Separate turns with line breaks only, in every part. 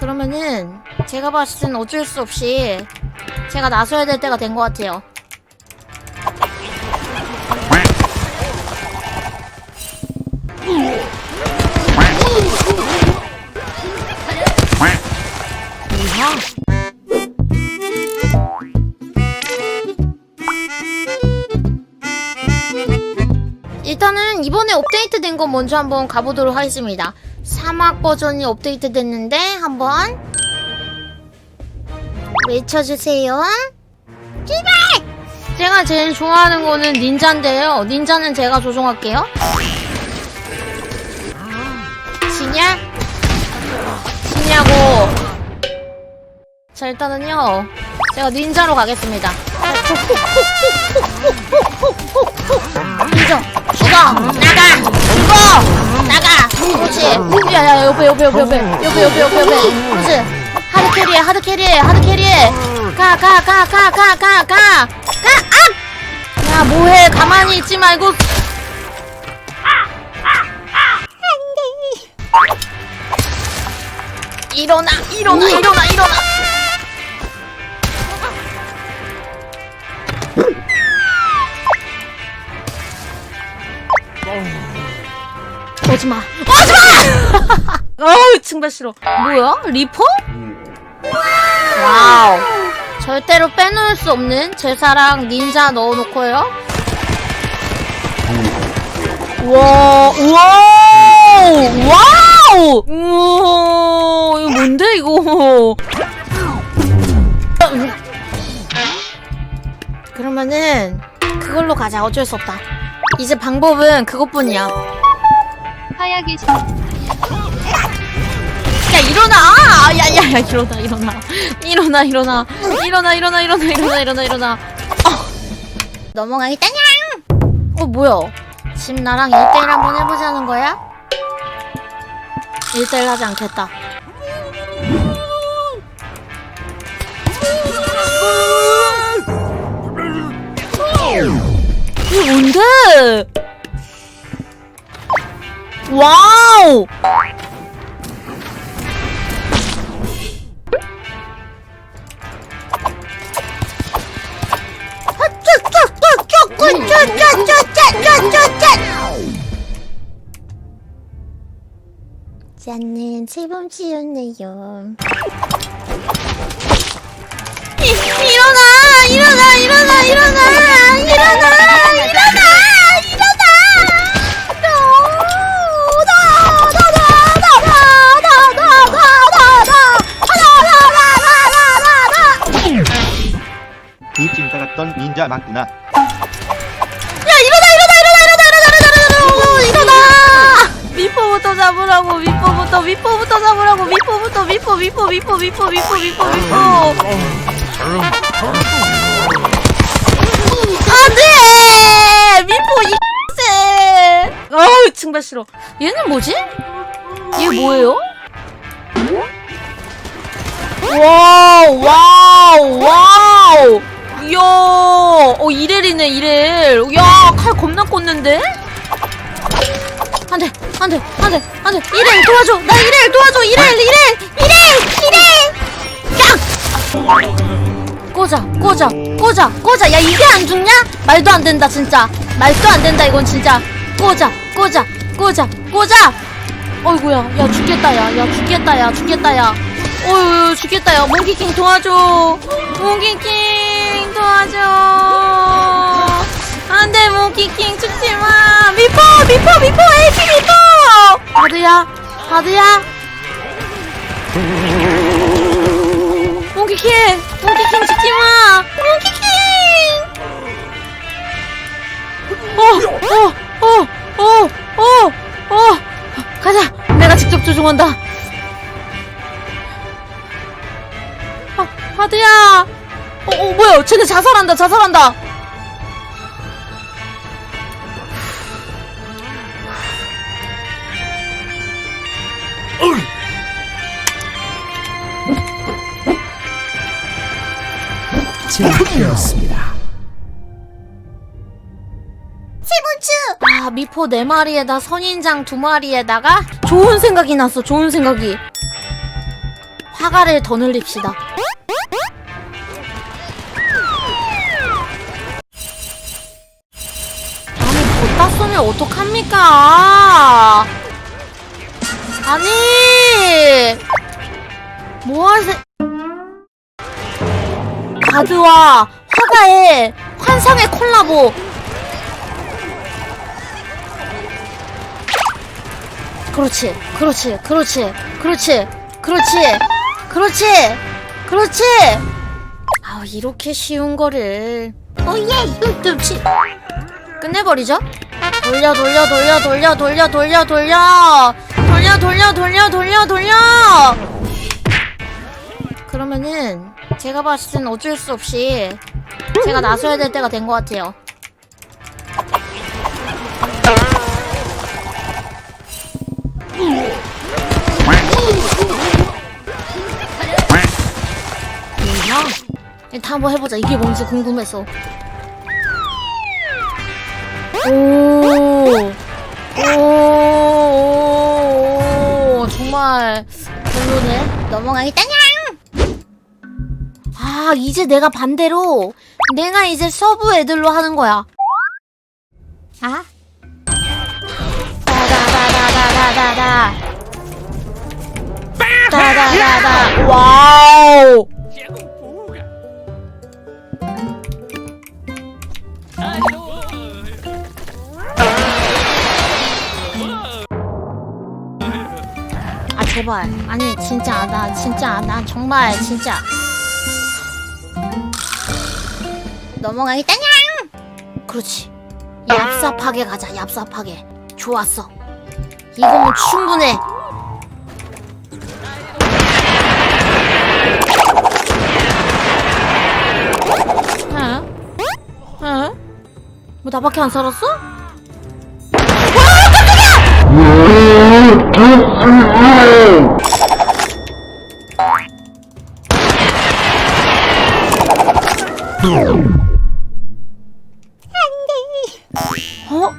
그러면은 제가 봤을 땐 어쩔 수 없이 제가 나서야 될 때가 된 것 같아요. 일단은 이번에 업데이트 된 거 먼저 한번 가보도록 하겠습니다. 사막 버전이 업데이트 됐는데 한번 외쳐주세요. 출발! 제가 제일 좋아하는 거는 닌자인데요. 닌자는 제가 조종할게요. 지냐? 지냐고. 자 일단은요. 제가 닌자로 가겠습니다. 닌자 죽어 나가 죽어 나가 옆에 옆에 옆에 옆에 옆에 옆에 옆에 그렇지? 하드 캐리해 하드 캐리해 하드 캐리해. 가 가 가 가 가 가 가가야 뭐해? 가만히 있지 말고. 일어나 일어나 일어나 일어나. 오지마. 오지마 어우 정말 싫어. 뭐야? 리퍼? 와우. 절대로 빼놓을 수 없는 제 사랑 닌자 넣어놓고요. 와 와우 와우! 우와 이거 뭔데 이거? 그러면은 그걸로 가자. 어쩔 수 없다. 이제 방법은 그것뿐이야.
하얗게
야 일어나! 아, 야야야 일어나 일어나 일어나 일어나 일어나 일어나 일어나 일어나 일어나 일어나 어. 넘어가겠다냥! 어 뭐야? 지금 나랑 1대1 한번 해보자는 거야? 1대1 하지 않겠다 이게 뭔데? 와우! 저는 세범치였네요. 일어나!
맞구나.
야 일어나 일어나 일어나 일어나 일어나 일어나 일어나 일어나 미포부터 잡으라고 미포부터 미포부터 잡으라고 미포부터 미포 미포 미포 미포 미포 미포 미포 안돼 미포 이세 아우 정말 싫어 얘는 뭐지? 얘 뭐예요? 와우 와우 와우 이 야 어 이렐이네 이렐. 야 칼 겁나 꽂는데? 안돼 안돼 안돼 안돼. 이렐 도와줘. 나 이렐 도와줘. 이렐 이렐 이렐 이렐. 야! 꽂아 꽂아 꽂아 꽂아. 야 이게 안 죽냐? 말도 안 된다 진짜. 말도 안 된다 이건 진짜. 꽂아 꽂아 꽂아 꽂아. 어이구야 야 죽겠다 야 야 죽겠다 야 죽겠다 야. 어휴 죽겠다 야. 몽키킹 도와줘. 몽키킹 도와줘 안돼 몽키킹 죽지 마 미포 미포 미포 AP 미포! 바드야 바드야. 몽키킹 몽키킹 죽지마 몽키킹! 어 어 어 어 어 어. 가자 내가 직접 조종한다. 아, 하드야. 뭐야? 쟤네 자살한다, 자살한다.
제압되었습니다.
아, 미포 네 마리에다 선인장 두 마리에다가 좋은 생각이 났어, 좋은 생각이. 화가를 더 늘립시다. 쏘면 어떡합니까? 아니! 뭐 하세, 가드와 화가의 환상의 콜라보! 그렇지, 그렇지, 그렇지, 그렇지, 그렇지, 그렇지, 그렇지. 아 이렇게 쉬운 거를 어예, tum치 끝내버리죠? 돌려, 돌려, 돌려, 돌려, 돌려, 돌려, 돌려, 돌려, 돌려, 돌려, 돌려, 돌려. 그러면은 제가 봤을 땐 어쩔 수 없이 제가 나서야 될 때가 된 것 같아요. 뭐야? 일단 한번 해보자. 이게 뭔지 궁금해서. 오, 오, 오, 정말 별로네. 넘어가겠다냥. 아, 이제 내가 반대로 내가 이제 서브 애들로 하는 거야. 아? 다다다다다다다. 다 다다다. 와우. 제발. 아니 진짜 나 진짜 나 정말 진짜. 넘어가겠다냥! 그렇지. 얍삽하게 가자 얍삽하게. 좋았어. 이거면 충분해. 어? 어? 뭐 나밖에 안 살았어? 어?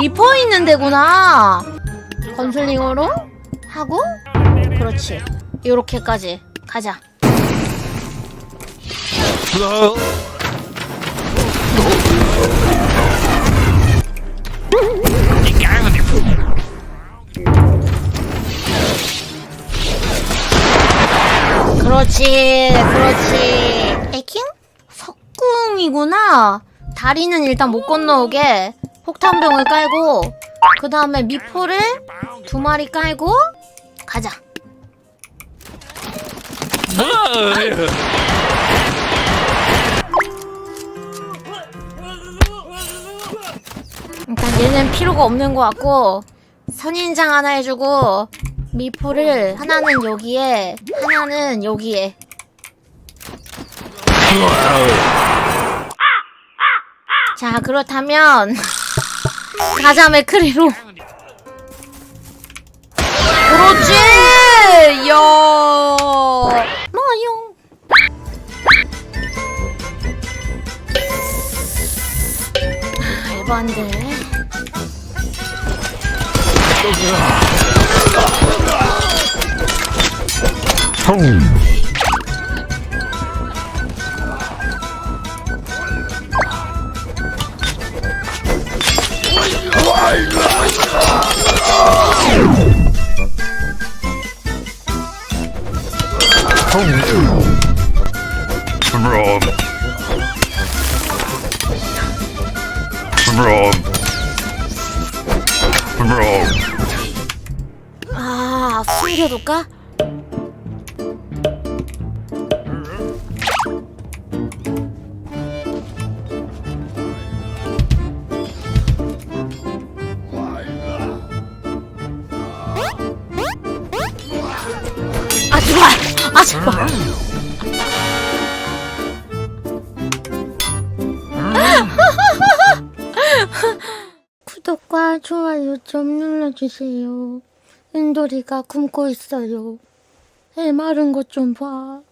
리퍼 있는 데구나. 건슬링으로 하고 그렇지. 요렇게까지 가자. 그렇지, 그렇지. 에킹? 석궁이구나. 다리는 일단 못 건너오게 폭탄병을 깔고 그 다음에 미포를 두 마리 깔고 가자. 일단 얘는 필요가 없는 것 같고 선인장 하나 해주고 미포를 하나는 여기에 하나는 여기에. 자 그렇다면 가자 맥크리로. 그렇지! 야! 뭐요. 아, 에반데
총. Rob. Rob. Rob.
아, 숨겨둘까? 아 제발 구독과 좋아요 좀 눌러주세요. 은돌이가 굶고 있어요. 해 마른 것 좀 봐.